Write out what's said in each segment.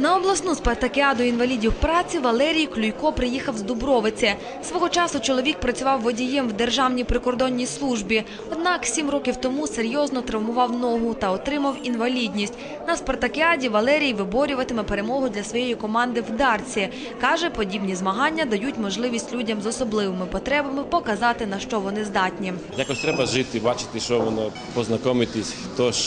На обласну спартакіаду інвалідів праці Валерій Клюйко приїхав з Дубровиці. Свого часу чоловік працював водієм в Державній прикордонній службі. Однак сім років тому серйозно травмував ногу та отримав інвалідність. На спартакіаді Валерій виборюватиме перемогу для своєї команди в Дарці. Каже, подібні змагання дають можливість людям з особливими потребами показати, на що вони здатні. Якось треба жити, бачити, що воно, познайомитись, хто ж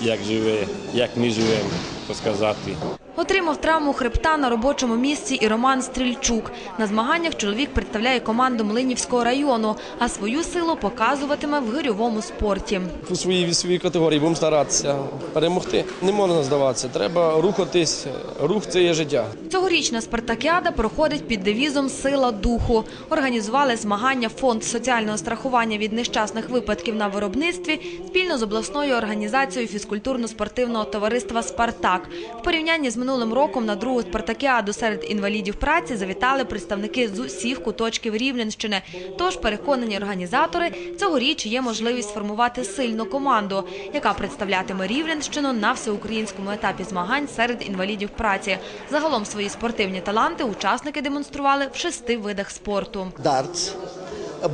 як живе, як ми живемо, розказати. Отримав травму хребта на робочому місці і Роман Стрільчук. На змаганнях чоловік представляє команду Млинівського району, а свою силу показуватиме в гирьовому спорті. у своїй вісовій категорії будемо старатися перемогти. Не можна здаватися, треба рухатись. Рух це є життя. Цьогорічна спартакіада проходить під девізом Сила духу. Організували змагання Фонд соціального страхування від нещасних випадків на виробництві спільно з обласною організацією фізкультурно-спортивного товариства Спартак. В порівнянні з минулим роком на другу спартакіаду серед інвалідів праці завітали представники з усіх куточків Рівненщини. Тож переконані організатори цьогоріч є можливість сформувати сильну команду, яка представлятиме Рівненщину на всеукраїнському етапі змагань серед інвалідів праці. Загалом свої спортивні таланти учасники демонстрували в шести видах спорту. дартс,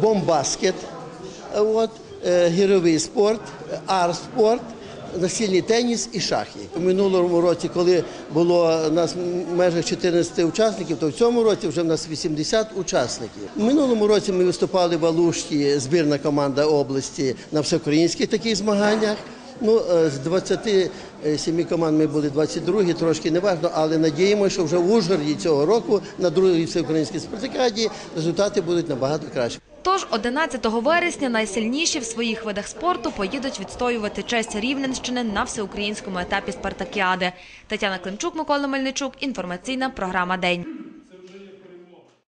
бомбаскет, е, гіровий спорт, арт-спорт, настільний теніс і шахи. У минулому році, коли було у нас майже межах 14 учасників, то в цьому році вже в нас 80 учасників. У минулому році ми виступали в Алушті, збірна команда області на всеукраїнських таких змаганнях. Ну, е, з 27 команд ми були 22, трошки неважно, але надіємося, що вже в Ужгороді цього року на другій всеукраїнській спартакіаді результати будуть набагато кращі. Тож 11 вересня найсильніші в своїх видах спорту поїдуть відстоювати честь Рівненщини на всеукраїнському етапі спартакіади. Тетяна Климчук, Микола Мельничук. Інформаційна програма День.